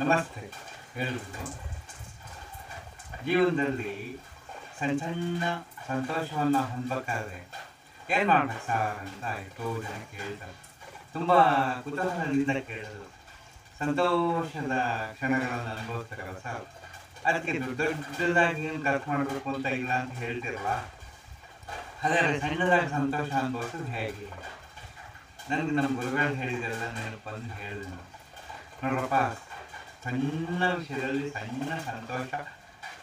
ನಮಸ್ತೆ. ಹೇಳಿದ್ರು ಜೀವನದಲ್ಲಿ ಸಣ್ಣ ಸಣ್ಣ ಸಂತೋಷವನ್ನು ಹೊಂದಬೇಕಾದ್ರೆ ಏನು ಮಾಡ್ಬೇಕು ಸರ್ ಅಂತ ಎಷ್ಟೋ ಜನ ಕೇಳ್ತಾರೆ. ತುಂಬ ಕುತೂಹಲದಿಂದ ಕೇಳೋದು ಸಂತೋಷದ ಕ್ಷಣಗಳನ್ನು ಅನುಭವಿಸ್ತಾರಲ್ಲ ಸರ್. ಅದಕ್ಕೆ ದೊಡ್ಡ ದೊಡ್ಡದಾಗಿ ಏನು ಖರ್ಚು ಮಾಡಬೇಕು ಅಂತ ಇಲ್ಲ ಅಂತ ಹೇಳ್ತಿರಲ್ಲ. ಹಾಗಾದರೆ ಸಣ್ಣದಾಗಿ ಸಂತೋಷ ಅನುಭವಿಸೋದು ಹೇಗೆ? ನನಗೆ ನಮ್ಮ ಗುರುಗಳು ಹೇಳಿದ್ರೆಲ್ಲ ಅಂತ ಹೇಳಿದೆ. ನೋಡ್ರಪ್ಪ ಸಣ್ಣ ವಿಷಯದಲ್ಲಿ ಸಣ್ಣ ಸಂತೋಷ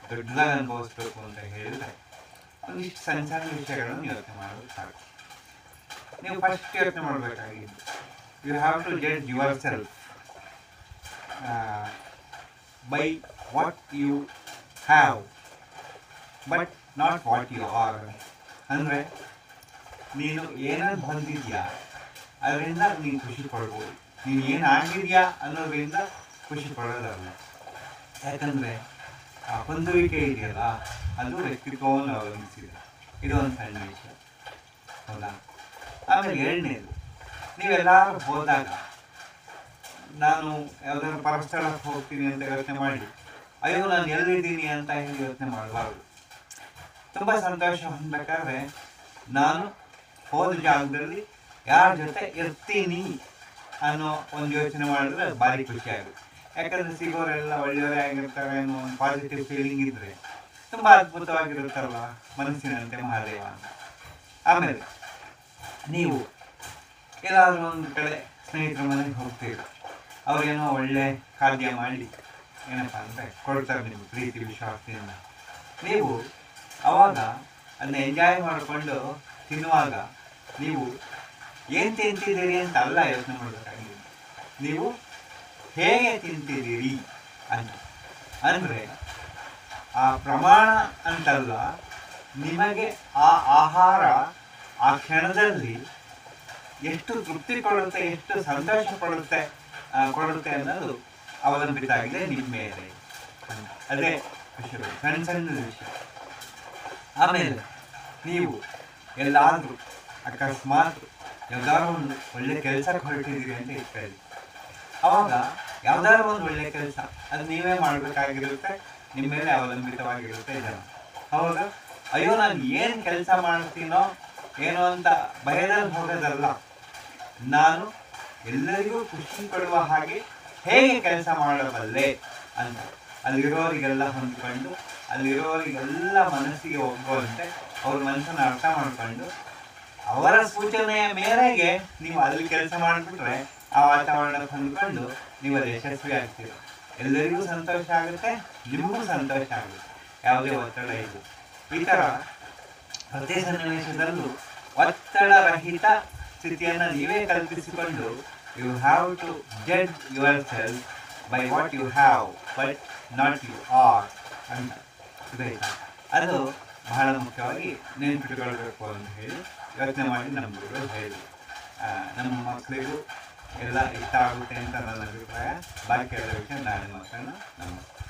ದೊಡ್ಡದಾಗಿ ಅನುಭವಿಸ್ಬೇಕು ಅಂತ ಹೇಳಿದ್ರೆ ಒಂದಿಷ್ಟು ಸಣ್ಣ ಸಣ್ಣ ವಿಷಯಗಳನ್ನು ಯೋಚನೆ ಮಾಡೋದು ಸಾಕು. ನೀವು ಫಸ್ಟ್ ಯೋಚನೆ ಮಾಡಬೇಕಾಗಿದ್ದು you have to judge yourself by what you have but not what you are ಅಂದರೆ, ನೀನು ಏನನ್ನು ಹೊಂದಿದ್ಯಾ ಅದರಿಂದ ನೀನು ಖುಷಿ ಪಡ್ಬೋದು. ನೀನು ಏನು ಅನ್ನೋದರಿಂದ ಅನ್ನೋದ್ರಿಂದ ಖುಷಿ ಪಡೋದಲ್ಲ ಯಾಕಂದರೆ, ಆ ಹೊಂದುವಿಕೆ ಇದೆಯಲ್ಲ, ಅದು ವ್ಯಕ್ತಿತ್ವವನ್ನು ಅವಲಂಬಿಸಿದೆ. ಇದು ಒಂದು ಸಣ್ಣ ವಿಷಯ. ಹೌದಾ? ಆಮೇಲೆ ಎರಡನೇದು ನೀವೆಲ್ಲರೂ ಹೋದಾಗ, ನಾನು ಯಾವ್ದಾದ್ರು ಪರಸ್ಥಳಕ್ಕೆ ಹೋಗ್ತೀನಿ ಅಂತ ಯೋಚನೆ ಮಾಡಿ. ಅಯ್ಯೋ, ನಾನು ಎಲ್ಲಿದ್ದೀನಿ ಅಂತ ಹೇಳಿ ಯೋಚನೆ ಮಾಡಬಾರ್ದು. ತುಂಬ ಸಂತೋಷ ಹೊಂದಬೇಕಾದ್ರೆ, ನಾನು ಹೋದ ಜಾಗದಲ್ಲಿ ಯಾರ ಜೊತೆ ಇರ್ತೀನಿ ಅನ್ನೋ ಒಂದು ಯೋಚನೆ ಮಾಡಿದ್ರೆ ಭಾರಿ ಖುಷಿ ಆಗುತ್ತೆ. ಯಾಕಂದ್ರೆ ಸಿಗೋರೆಲ್ಲ ಒಳ್ಳೆಯವರೇ ಆಗಿರ್ತಾರೆ ಅನ್ನೋ ಒಂದು ಪಾಸಿಟಿವ್ ಫೀಲಿಂಗ್ ಇದ್ರೆ ತುಂಬ ಅದ್ಭುತವಾಗಿರುತ್ತಲ್ವ? ಮನಸ್ಸಿನಂತೆ ಮಹಾದೇವ ಅಂತ. ಆಮೇಲೆ ನೀವು ಏನಾದರೂ ಒಂದು ಕಡೆ ಸ್ನೇಹಿತರ ಮನೆಗೆ ಹೋಗ್ತೀರ. ಅವ್ರೇನೋ ಒಳ್ಳೆ ಖಾದ್ಯ ಮಾಡಿ ಏನಪ್ಪ ಅಂದರೆ ಕೊಡ್ತಾರೆ ನಿಮ್ಗೆ ಪ್ರೀತಿ ವಿಶ್ವಾಸದಿಂದ. ನೀವು ಅವಾಗ ಅದನ್ನ ಎಂಜಾಯ್ ಮಾಡಿಕೊಂಡು ತಿನ್ನುವಾಗ ನೀವು ಏನು ತಿಂತಿದ್ದೀರಿ ಅಂತ ಅಲ್ಲ ಯೋಚನೆ ಮಾಡಬೇಕಾಗಿದೆ ನೀವು ಹೇಗೆ ತಿಂತಿದ್ದೀರಿ ಅಂತ. ಅಂದರೆ, ಆ ಪ್ರಮಾಣ ಅಂತಲ್ಲ, ನಿಮಗೆ ಆ ಆಹಾರ ಆ ಕ್ಷಣದಲ್ಲಿ ಎಷ್ಟು ತೃಪ್ತಿ ಕೊಡುತ್ತೆ, ಎಷ್ಟು ಸಂತೋಷ ಕೊಡುತ್ತೆ ಕೊಡುತ್ತೆ ಅನ್ನೋದು ಅವಲಂಬಿತ ಆಗಿದೆ ನಿಮ್ಮ ಮೇಲೆ. ಅದೇ ವಿಷಯಗಳು ಸಣ್ಣ ಸಣ್ಣ ವಿಷಯ. ಆಮೇಲೆ, ನೀವು ಎಲ್ಲಾದರೂ, ಅಕಸ್ಮಾತ್ ಎಲ್ಲರೂ ಒಂದು ಒಳ್ಳೆ ಕೆಲಸಕ್ಕೆ ಹೊರಟಿದ್ದೀರಿ ಅಂತ ಇಟ್ಕೊಳ್ಳಿ ಅವಾಗ ಯಾವ್ದಾದ್ರು ಒಂದು ಒಳ್ಳೆ ಕೆಲಸ, ಅದು ನೀವೇ ಮಾಡಬೇಕಾಗಿರುತ್ತೆ, ನಿಮ್ಮ ಮೇಲೆ ಅವಲಂಬಿತವಾಗಿರುತ್ತೆ ಜನ ಹೌದು? ಅಯ್ಯೋ, ನಾನು ಏನು ಕೆಲಸ ಮಾಡ್ತೀನೋ ಏನೋ ಅಂತ ಭಯದಲ್ಲಿ ಹೋಗೋದಲ್ಲ ನಾನು ಎಲ್ಲರಿಗೂ ಖುಷಿ ಕೊಡುವ ಹಾಗೆ ಹೇಗೆ ಕೆಲಸ ಮಾಡಬಲ್ಲೆ ಅಂತ. ಅಲ್ಲಿರೋರಿಗೆಲ್ಲ ಹೊಂದ್ಕೊಂಡು, ಅಲ್ಲಿರೋರಿಗೆಲ್ಲ ಮನಸ್ಸಿಗೆ ಒಗ್ಗುವಂತೆ ಅವ್ರ ಮನಸ್ಸನ್ನು ಅರ್ಥ ಮಾಡ್ಕೊಂಡು ಅವರ ಸೂಚನೆಯ ಮೇರೆಗೆ ನೀವು ಅಲ್ಲಿ ಕೆಲಸ ಮಾಡಿಬಿಟ್ರೆ ಆ ವಾತಾವರಣ ಹೊಂದ್ಕೊಂಡು ನೀವು ಅಲ್ಲಿ ಯಶಸ್ವಿ ಆಗ್ತೀರ ಎಲ್ಲರಿಗೂ ಸಂತೋಷ ಆಗುತ್ತೆ, ನಿಮಗೂ ಸಂತೋಷ ಆಗುತ್ತೆ. ಯಾವುದೇ ಒತ್ತಡ ಇಲ್ಲ. ಈ ಥರ ಪ್ರತಿ ಸನ್ನಿವೇಶದಲ್ಲೂ ಒತ್ತಡರಹಿತ ಸ್ಥಿತಿಯನ್ನು ನೀವೇ ಕಲ್ಪಿಸಿಕೊಂಡು you have to judge yourself by what you have but not you are ಅಂತ ಅದು ಬಹಳ ಮುಖ್ಯವಾಗಿ ನೆನಪಿಟ್ಟುಕೊಳ್ಬೇಕು ಅಂತ ಹೇಳಿ ಯೋಚನೆ ಮಾಡಿ ನಮ್ಮ ಗುರುಗಳು ಹೇಳಿದರು. ನಮ್ಮ ಮಕ್ಕಳಿಗೂ ಎಲ್ಲ ಇಷ್ಟ ಆಗುತ್ತೆ ಅಂತ ನನ್ನ ಅಭಿಪ್ರಾಯ. ಬಾಕಿ ಎಲ್ಲ ವಿಷಯ ನಾಳೆ ಮಕ್ಕಳನ್ನು ನಮಸ್ತೆ